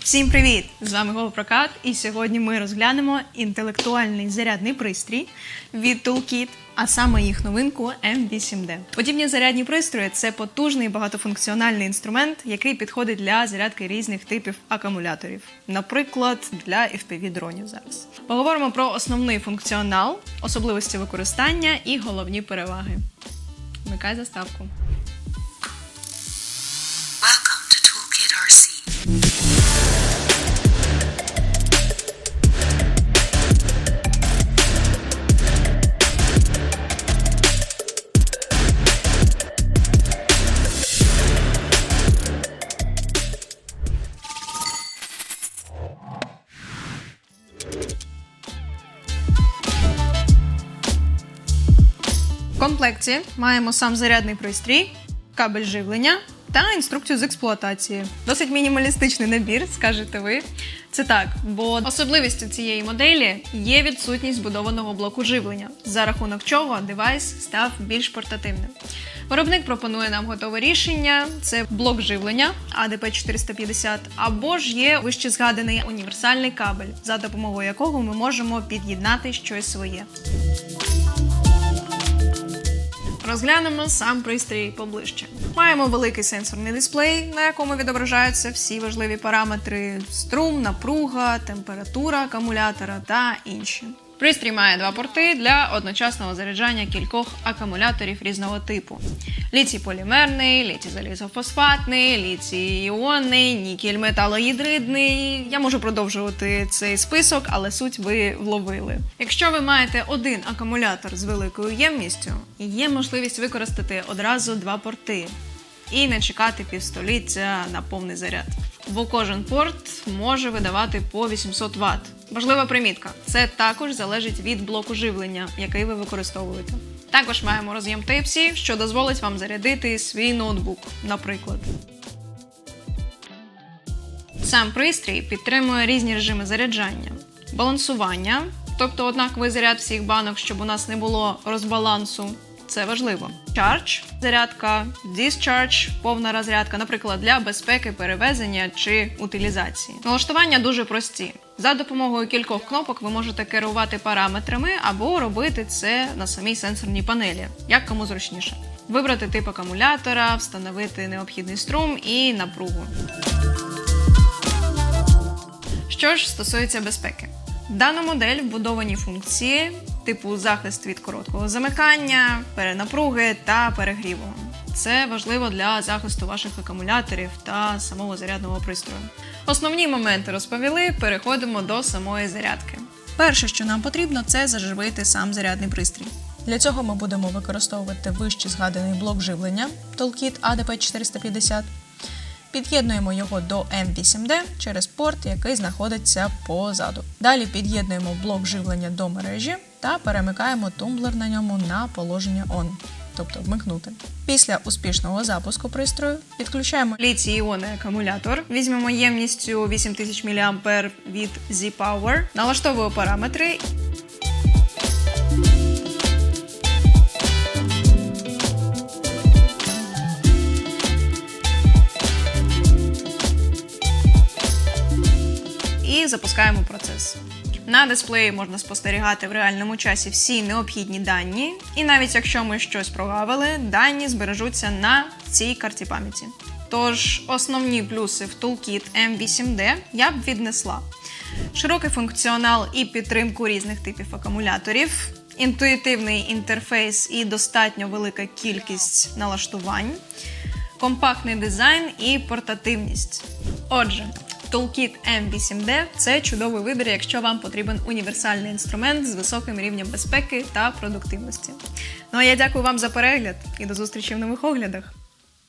Всім привіт! З вами Голопрокат, і сьогодні ми розглянемо інтелектуальний зарядний пристрій від Toolkit, а саме їх новинку M8D. Подібні зарядні пристрої це потужний багатофункціональний інструмент, який підходить для зарядки різних типів акумуляторів, наприклад, для fpv дронів зараз. Поговоримо про основний функціонал, особливості використання і головні переваги. Вмикай заставку. Комплекті маємо сам зарядний пристрій, кабель живлення та інструкцію з експлуатації. Досить мінімалістичний набір, скажете ви. Це так, бо особливістю цієї моделі є відсутність збудованого блоку живлення, за рахунок чого девайс став більш портативним. Виробник пропонує нам готове рішення: це блок живлення ADP 450, або ж є вище згаданий універсальний кабель, за допомогою якого ми можемо під'єднати щось своє. Розглянемо сам пристрій поближче. Маємо великий сенсорний дисплей, на якому відображаються всі важливі параметри: струм, напруга, температура акумулятора та інші. Пристрій має два порти для одночасного заряджання кількох акумуляторів різного типу: літій полімерний, літій залізофосфатний, літій іонний, нікель металоїдридний. Я можу продовжувати цей список, але суть ви вловили. Якщо ви маєте один акумулятор з великою ємністю, є можливість використати одразу два порти і не чекати півстоліття на повний заряд. Бо кожен порт може видавати по 800 Вт. Важлива примітка: це також залежить від блоку живлення, який ви використовуєте. Також маємо роз'єм Type-C, що дозволить вам зарядити свій ноутбук, наприклад. Сам пристрій підтримує різні режими заряджання, балансування, тобто однаковий заряд всіх банок, щоб у нас не було розбалансу. Це важливо. Charge – зарядка, discharge – повна розрядка, наприклад, для безпеки перевезення чи утилізації. Налаштування дуже прості. За допомогою кількох кнопок ви можете керувати параметрами або робити це на самій сенсорній панелі, як кому зручніше. Вибрати тип акумулятора, встановити необхідний струм і напругу. Що ж стосується безпеки, в дану модель вбудовані функції типу захист від короткого замикання, перенапруги та перегріву. Це важливо для захисту ваших акумуляторів та самого зарядного пристрою. Основні моменти розповіли. Переходимо до самої зарядки. Перше, що нам потрібно, це заживити сам зарядний пристрій. Для цього ми будемо використовувати вище згаданий блок живлення Toolkit ADP 450 Під'єднуємо його до M8D через порт, який знаходиться позаду. Далі під'єднуємо блок живлення до мережі та перемикаємо тумблер на ньому на положення ON, тобто вмикнути. Після успішного запуску пристрою підключаємо літій іонний акумулятор. Візьмемо ємністю 8000 мА від Z-Power, налаштовую параметри і запускаємо процес. На дисплеї можна спостерігати в реальному часі всі необхідні дані, і навіть якщо ми щось прогавили, дані збережуться на цій карті пам'яті. Тож основні плюси в Toolkit M8D я б віднесла: широкий функціонал і підтримку різних типів акумуляторів, інтуїтивний інтерфейс і достатньо велика кількість налаштувань, компактний дизайн і портативність. Отже, Toolkit M8D це чудовий вибір, якщо вам потрібен універсальний інструмент з високим рівнем безпеки та продуктивності. Ну а я дякую вам за перегляд і до зустрічі в нових оглядах.